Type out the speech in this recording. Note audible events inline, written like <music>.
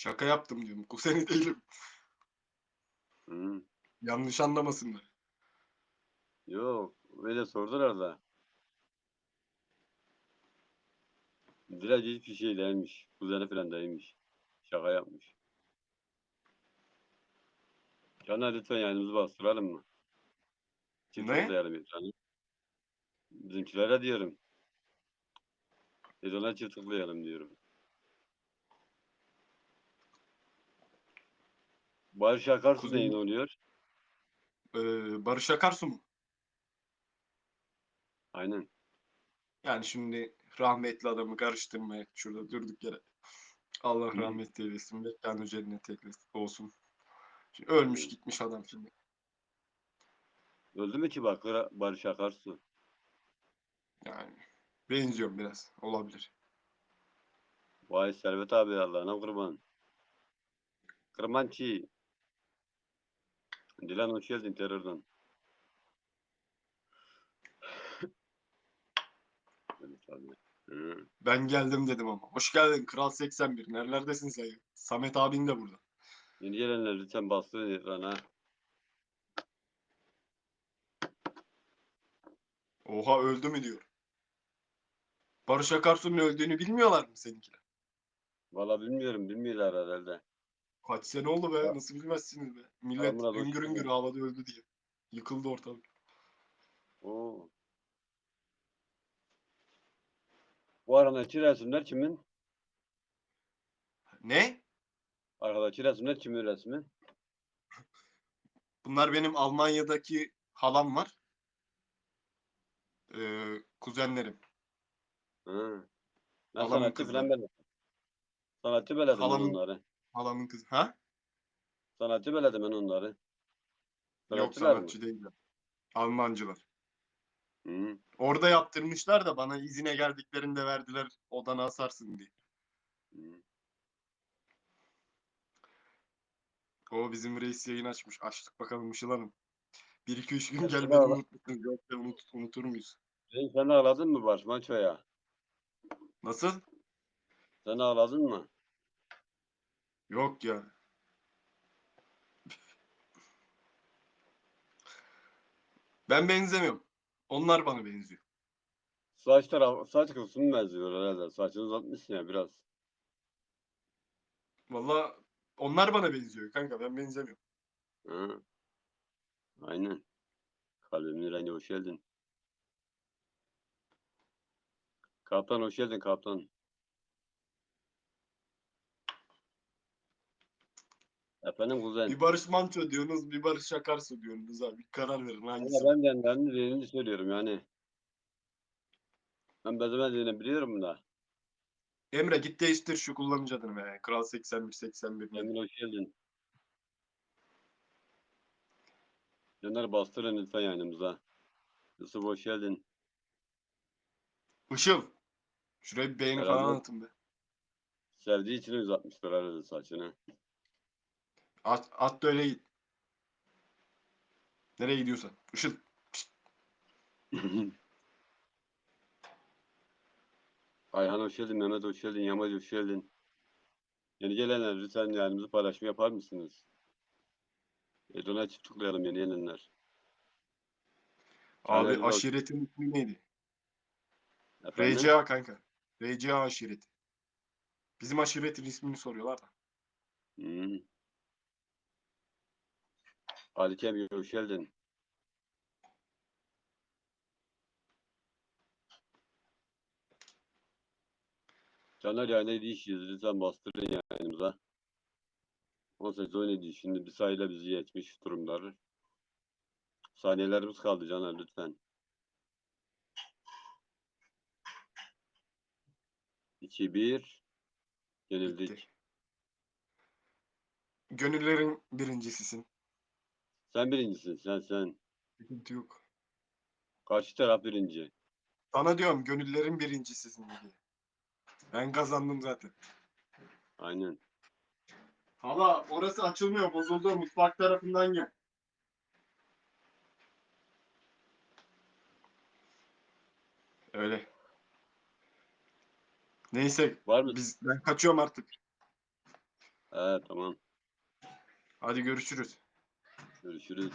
Şaka yaptım diyorum. <laughs> Kuzeni değilim. Hı. Yanlış anlamasınlar. Yok. Öyle sordular da. Direkt hiçbir şey değilmiş. Kuzeni falan değilmiş. Şaka yapmış. Caner lütfen yayınımızı bastıralım mı? Çift Ne? tıklayalım tane. Bizimkilere diyorum. Biz ona çift tıklayalım diyorum. Barış Akarsu Kuzey- neyin oluyor? Ee, Barış Akarsu mu? Aynen. Yani şimdi rahmetli adamı karıştırmaya şurada durduk yere. Allah Hı. rahmet eylesin. Mekanı cennet eylesin olsun. Şimdi ölmüş Hı. gitmiş adam şimdi. Öldü mü ki bak Barış Akarsu? Yani benziyorum biraz. Olabilir. Vay Servet abi Allah'ına kurban. Kırmançı. Dilan hoş geldin terörden. Evet abi. Hı. Ben geldim dedim ama. Hoş geldin Kral 81. Nerelerdesin sen? Samet abin de burada. Yeni gelenler lütfen bastırın ekrana. Oha öldü mü diyor. Barış Akarsu'nun öldüğünü bilmiyorlar mı seninkiler? Valla bilmiyorum bilmiyorlar herhalde. Kaç sene oldu be? Nasıl bilmezsiniz be? Millet hüngür geldin. ağladı öldü diye. Yıkıldı ortalık. Oo. Bu aradaki resimler kimin? Ne? Arkadaki resimler kimin resmi? Bunlar benim Almanya'daki halam var. Ee, kuzenlerim. Hı. Ben Halamın sanatçı kızı. falan beledim. Sanatçı beledim ben Halamın- onları. Halamın kızı. Ha? Sanatçı beledim ben onları. Yok Sanatçılar mı? sanatçı değil. Almancılar. Hı. Orada yaptırmışlar da bana izine geldiklerinde verdiler odana asarsın diye. Hı. O bizim reis yayın açmış. Açtık bakalım Işıl Hanım. 1-2-3 gün Açtık gelmedi abi. unutmuşsunuz. Yok be, unut, unutur muyuz? Sen, sen ağladın mı Barış Manço'ya? Nasıl? Sen ağladın mı? Yok ya. Ben benzemiyorum. Onlar bana benziyor. Saç taraf, saç kısmı benziyor herhalde. Saçını uzatmışsın ya biraz. Valla onlar bana benziyor kanka ben benzemiyorum. Hı. Aynen. Kalbimin rengi hoş geldin. Kaptan hoş geldin kaptan. Efendim kuzen. Bir Barış Manço diyorsunuz, bir Barış Akarsu diyorsunuz abi. Karar verin hangisi? ben de ben de dediğini söylüyorum yani. Ben benzemediğini biliyorum da. Emre git değiştir şu kullanıcı adını be. Kral 81 81. Emre hoş geldin. Canlar bastırın lütfen yayınımıza. Yusuf hoş geldin. Işıl. Şuraya bir beğeni Herhalde. falan atın be. Sevdiği için uzatmışlar herhalde saçını. At, at da öyle git. Nereye gidiyorsan. Işıl. <laughs> Ayhan hoş geldin, Mehmet hoş geldin, Yamaç hoş geldin. Yeni gelenler lütfen yayınımızı paylaşım yapar mısınız? Edon'a çift tıklayalım yeni gelenler. Abi olsun. aşiretin ismi neydi? Efendim? RCA kanka. RCA aşireti. Bizim aşiretin ismini soruyorlar da. Hmm. Ali Kemik hoş geldin. Canlar yayına değişiyoruz. Lütfen bastırın yayınımıza. 18 17 şimdi bir sayıyla bizi geçmiş durumlar. Saniyelerimiz kaldı Caner lütfen. 2 1 yenildik. Gönüllerin birincisisin. Sen birincisin sen sen. Sıkıntı yok. Karşı taraf birinci. Sana diyorum gönüllerin birincisisin diye. Ben kazandım zaten. Aynen. Hala orası açılmıyor bozuldu mutfak tarafından gel. Öyle. Neyse Var mı? biz ben kaçıyorum artık. He tamam. Hadi görüşürüz. Görüşürüz.